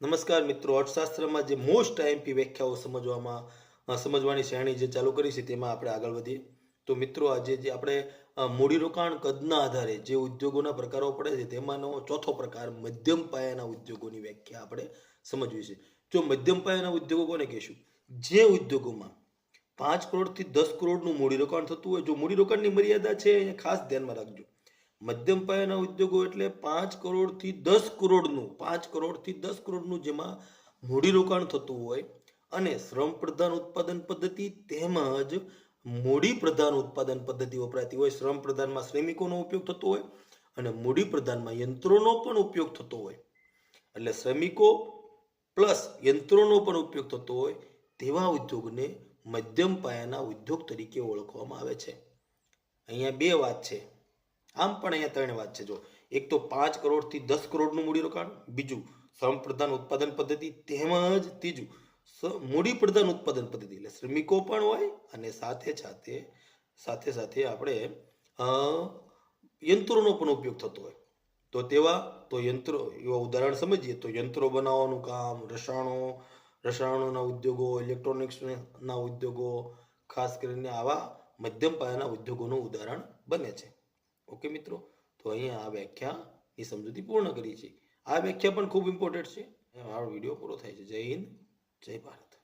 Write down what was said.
નમસ્કાર મિત્રો, અર્થશાસ્ત્રમાં જે મોસ્ટ આઈએમપી વ્યાખ્યાઓ સમજવામાં સમજવાની શ્રેણી જે ચાલુ કરી છે તેમાં આપણે આગળ વધીએ. તો મિત્રો, આજે જે આપણે મૂડીરોકાણ કદના આધારે જે ઉદ્યોગોના પ્રકારો પડે છે તેમાંનો ચોથો પ્રકાર મધ્યમ પાયાના ઉદ્યોગોની વ્યાખ્યા આપણે સમજવી છે. જો મધ્યમ પાયાના ઉદ્યોગો કોને કહેશું? જે ઉદ્યોગોમાં પાંચ કરોડથી દસ કરોડનું મૂડીરોકાણ થતું હોય, જો મૂડીરોકાણની મર્યાદા છે એ ખાસ ધ્યાનમાં રાખજો. મધ્યમ પાયાના ઉદ્યોગો એટલે પાંચ કરોડથી દસ કરોડનું, પાંચ કરોડથી દસ કરોડનું જેમાં મૂડીરોકાણ થતું હોય અને શ્રમ પ્રધાન ઉત્પાદન પદ્ધતિ તેમજ મૂડી પ્રધાન ઉત્પાદન પદ્ધતિ વપરાતી હોય. શ્રમ પ્રધાનમાં શ્રમિકોનો ઉપયોગ થતો હોય અને મૂડી પ્રધાનમાં યંત્રોનો પણ ઉપયોગ થતો હોય. એટલે શ્રમિકો પ્લસ યંત્રોનો પણ ઉપયોગ થતો હોય તેવા ઉદ્યોગને મધ્યમ પાયાના ઉદ્યોગ તરીકે ઓળખવામાં આવે છે. અહીંયા બે વાત છે. આમ પણ અહીંયા ત્રણ વાત છે. જો, એક તો પાંચ કરોડથી દસ કરોડનું મૂડીરોકાણ બીજું શ્રમ પ્રધાન ઉત્પાદન પદ્ધતિ, તેમજ ત્રીજું મૂડી પ્રધાન ઉત્પાદન પદ્ધતિ, એટલે શ્રમિકો પણ હોય અને સાથે સાથે સાથે સાથે આપણે યંત્રોનો પણ ઉપયોગ થતો હોય. તો તેવા, તો યંત્રો, એવા ઉદાહરણ સમજીએ, તો યંત્રો બનાવવાનું કામ, રસાયણો, રસાયણોના ઉદ્યોગો, ઇલેક્ટ્રોનિક્સના ઉદ્યોગો, ખાસ કરીને આવા મધ્યમ પાયાના ઉદ્યોગોનું ઉદાહરણ બને છે. ઓકે મિત્રો? તો અહીંયા આ વ્યાખ્યાની સમજૂતી પૂર્ણ કરી છે. આ વ્યાખ્યા પણ ખૂબ ઇમ્પોર્ટન્ટ છે. આ વીડિયો પૂરો થાય છે. જય હિન્દ, જય ભારત.